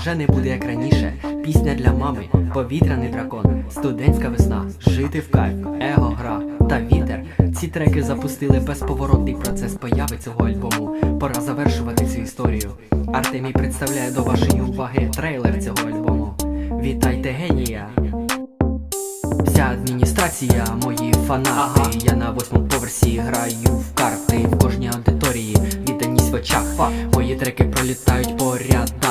вже не буде як раніше. Пісня для мами, повітряний дракон, студентська весна, жити в кайф, его гра та вітер. Ці треки запустили безповоротний процес появи цього альбому. Пора завершувати цю історію. Артемій представляє до вашої уваги трейлер цього альбому. Вітайте генія! Вся адміністрація, мої фанати. Я на восьмому поверсі граю в карти в кожній аудиторії, відданість в очах. Мої треки пролітають по рядах.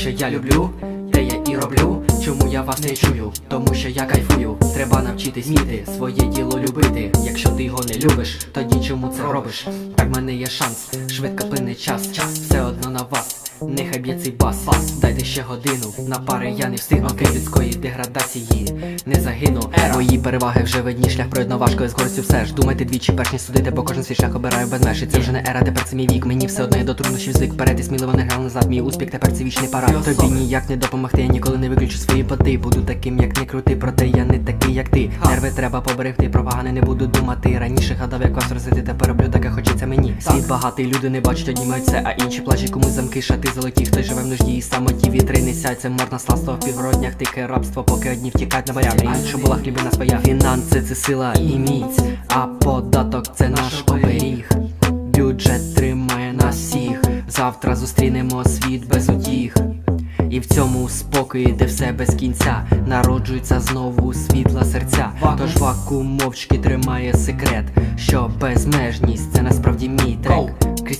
Що я люблю, те я і роблю. Чому я вас не чую? Тому що я кайфую. Треба навчитись вміти своє діло любити. Якщо ти його не любиш, тоді чому це робиш? Так в мене є шанс, швидко плине час, час все одно на вас. Нехай б'є цей бас, бас, дайте ще годину. На пари я не встигну крім людської деградації. Не загину. Мої переваги вже видні шлях пройдно важко і з горцю все ж. Думайте двічі, перш ніж судити, бо кожен свій шлях обираю без межі. Це вже не ера, тепер це мій вік. Мені все одно я до труднощів звик вперед і сміливо не грав назад. Мій успіх тепер це вічний парад. Тобі ніяк не допомогти, я ніколи не виключу свої поти. Буду таким, як не крути, проте я не такий, як ти. Нерви треба поберегти, про погане не буду думати. Раніше гадав, як вас розити, тепер роблю таке, хочеться мені. Світ багатий, люди не бачать, однімають це, а інші плачуть комусь замки, шати золоті, хтось живе в нужді і самоті вітри сядь, це можна сластво в півроднях, тике рабство, поки одні втікають на баряни, інша була хлібина своя. Фінанси це сила і міць, а податок це наш оберіг. Бюджет тримає нас всіх. Завтра зустрінемо світ без утіх. І в цьому спокої, де все без кінця, народжується знову світла серця. Тож вакуум мовчки тримає секрет, що безмежність це насправді.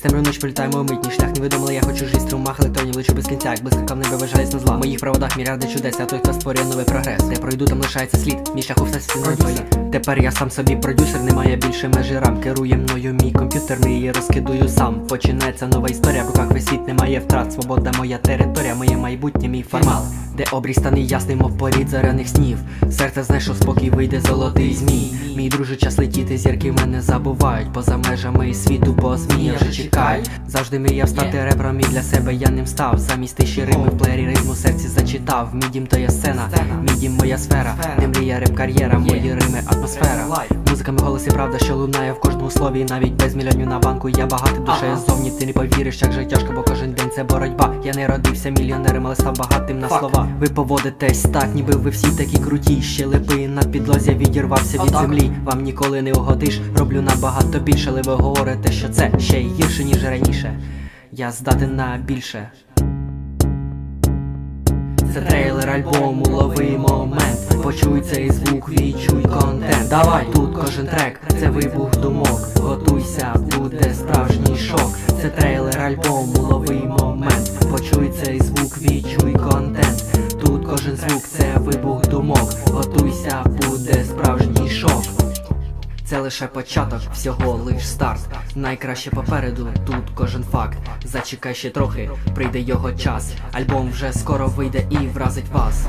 Темну ніч пролітаємо митні шлях невідомий, я хочу жити струмах електронів лечу без кінця, як блискавка в небе вважаюсь на зла. В моїх проводах мільярди чудес, а той, хто створює новий прогрес. Де пройду, там лишається слід. Мій шлях у всесвіті. Тепер я сам собі продюсер, немає більше межі рам. Керує мною мій комп'ютер, ми її розкидую сам. Починається нова історія, в руках весь світ немає втрат. Свобода моя територія, моє майбутнє, мій формат. Де обрій стане ясний, мов порід заряних снів. Серце знайшов спокій, вийде золотий змій. Мій друже, час летіти, зірки мене забувають. Поза межами світу, бо змія вже чекають. Завжди мріяв стати репром і для себе я ним став. Замість тиші рими в плеєрі ритму серці зачитав. Мій дім то є сцена, мій дім моя сфера. Не мрія реп кар'єра, мої рими атмосфера. Музиками голоси, правда, що лунає в кожному слові. Навіть без мільйонів на банку я багатий душею ззовні. Ти не повіриш, як же тяжко, бо кожен день це боротьба. Я не родився мільйонером, але став багатим на слова. Ви поводитесь так, ніби ви всі такі круті. Щелепи на підлозі відірвався від землі. Вам ніколи не угодиш, роблю набагато більше, але ви говорите, що це ще гірше, ніж раніше. Я здатен на більше. Це трейлер альбому, лови момент. Почуй цей звук, відчуй контент. Давай тут кожен трек, це вибух думок. Готуйся, буде справжній шок. Це трейлер альбому, лови момент. Почуй цей звук, відчуй контент. Тут кожен звук, це вибух думок. Готуйся, буде справжній шок. Це лише початок, всього лиш старт. Найкраще попереду, тут кожен факт. Зачекай ще трохи, прийде його час. Альбом вже скоро вийде і вразить вас.